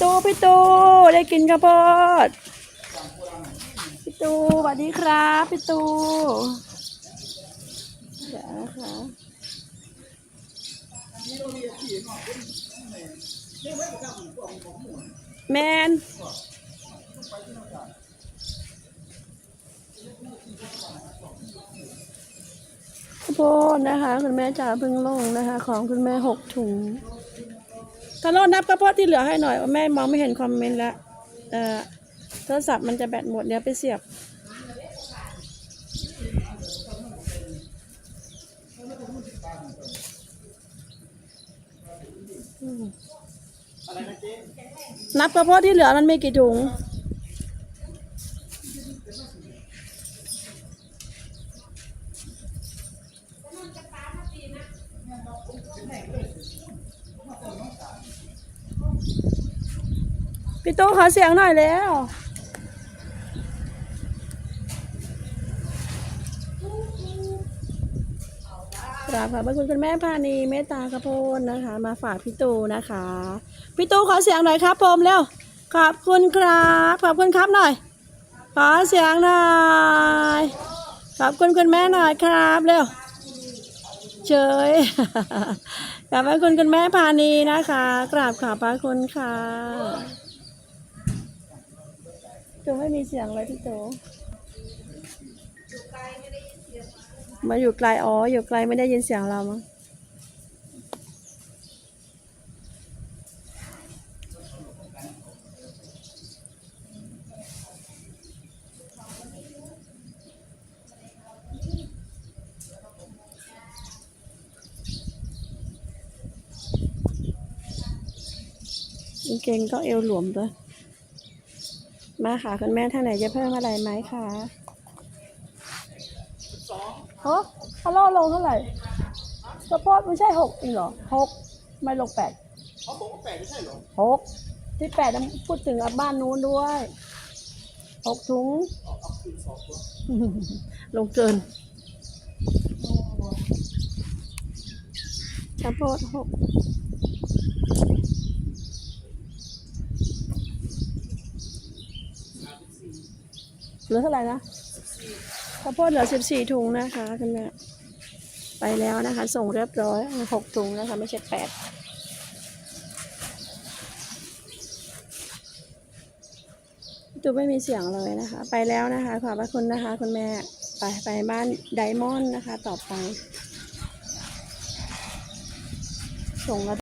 ตูพี่ตูได้กินข้าวโพดพี่ตูสวัสดีครับพี่ตูเดี๋ยวนะคะแมนข้าวโพดนะคะ คุณแม่จ๋าเพิ่งลงนะคะ ของคุณแม่หกถุง ถ้าโลดนับกระเพาะที่เหลือให้หน่อยแม่มองไม่เห็นคอมเมนต์แล้วเอ่อโทรศัพท์มันจะแบตหมดเดี๋ยวไปเสียบนับกระเพาะที่เหลือมันมีกี่ถุง พี่ตู้ขอเสียงหน่อยแล้วกราบขอบพระคุณคุณแม่พานีเมตตากระโพนนะคะ มาฝากพี่ตูนะคะ พี่ตูขอเสียงหน่อยครับผมเร็วขอบคุณครับขอบคุณครับหน่อย ขอเสียงหน่อยขอบคุณคุณแม่หน่อยครับเร็วเฉยขอบพระคุณคุณแม่พานีนะคะ กราบขอบพระคุณค่ะ ตูไม่มีเสียงเลยพี่ตูมาอยู่ไกลอ๋ออยู่ไกลไม่ได้ยินเสียงเรามั้งกางเกงก็เอวหลวมด้วย มาค่ะคุณแม่ท่านไหนจะเพิ่มอะไรไหมคะฮะเขาล่อลงเท่าไหร่กระเพาะไม่ใช่หกเองเหรอหกไม่ลงแปดเขาบอกว่าแปดไม่ใช่เหรอหกที่แปดนั้นพูดถึงอะบ้านนู้นด้วยหกถุงเอาเอาคืนสองตัวลงเกินข้าวโพดหก เหลือเท่าไหร่นะข้าวโพดเหลือสิบสี่ถุงนะคะคุณแม่ไปแล้วนะคะ ส่งเรียบร้อยหกถุงนะคะ ไม่ใช่แปดตูไม่มีเสียงเลยนะคะ ไปแล้วนะคะ ขอบพระคุณนะคะ คุณแม่ไปไปบ้านไดมอนด์นะคะ ต่อไปส่งแล้ว